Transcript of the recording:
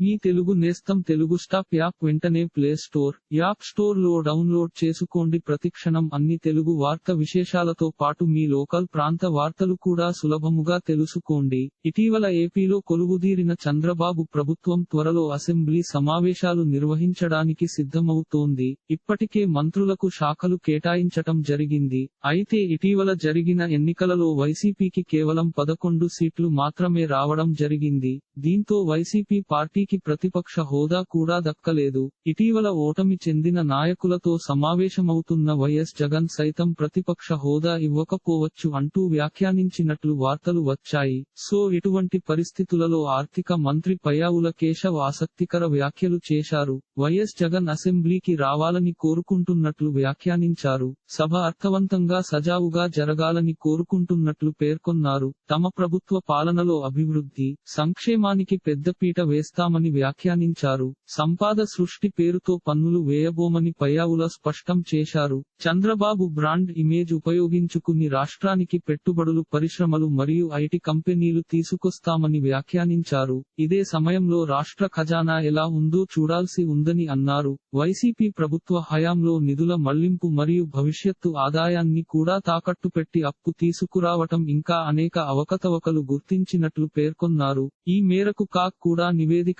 మీ తెలుగు నేస్తం Telugu stop app వెంటనే play store app స్టోర్లో డౌన్లోడ్ చేసుకోండి. ప్రతిక్షణం అన్ని తెలుగు వార్త విశేషాలతో పాటు మీ లోకల్ ప్రాంత వార్తలు కూడా సులభముగా తెలుసుకోండి. ఇటీవల ఏపీలో కొలువుదీరిన చంద్రబాబు ప్రభుత్వం త్వరలో అసెంబ్లీ సమావేశాలు నిర్వహించడానికి సిద్ధమవుతోంది. ఇప్పటికే మంత్రులకు శాఖలు కేటాయించటం జరిగింది. అయితే ఇటీవల జరిగిన ఎన్నికలలో వైసీపీకి కేవలం పదకొండు సీట్లు మాత్రమే రావడం జరిగింది. దీంతో వైసీపీ పార్టీ పార్టీకి ప్రతిపక్ష హోదా కూడా దక్కలేదు. ఇటీవల ఓటమి చెందిన నాయకులతో సమావేశమవుతున్న వైఎస్ జగన్ సైతం ప్రతిపక్ష హోదా ఇవ్వకపోవచ్చు అంటూ వ్యాఖ్యానించినట్లు వార్తలు వచ్చాయి. సో ఇటువంటి పరిస్థితులలో ఆర్థిక మంత్రి పయావుల కేశవ్ ఆసక్తికర వ్యాఖ్యలు చేశారు. వైఎస్ జగన్ అసెంబ్లీకి రావాలని కోరుకుంటున్నట్లు వ్యాఖ్యానించారు. సభ అర్థవంతంగా సజావుగా జరగాలని కోరుకుంటున్నట్లు పేర్కొన్నారు. తమ ప్రభుత్వ పాలనలో అభివృద్ధి సంక్షేమానికి పెద్దపీట వేస్తామని వ్యాఖ్యానించారు. సంపాద సృష్టి పేరుతో పన్నులు వేయబోమని పయావుల స్పష్టం చేశారు. చంద్రబాబు బ్రాండ్ ఇమేజ్ ఉపయోగించుకుని రాష్ట్రానికి పెట్టుబడులు పరిశ్రమలు మరియు ఐటి కంపెనీలు తీసుకొస్తామని వ్యాఖ్యానించారు. ఇదే సమయంలో రాష్ట్ర ఖజానా ఎలా ఉందో చూడాల్సి ఉందని అన్నారు. వైసీపీ ప్రభుత్వ హయాంలో నిధుల మళ్ళింపు మరియు భవిష్యత్తు ఆదాయాన్ని కూడా తాకట్టు పెట్టి అప్పు తీసుకురావటం ఇంకా అనేక అవకతవకలు గుర్తించినట్లు పేర్కొన్నారు. ఈ మేరకు కాక్ కూడా నివేదిక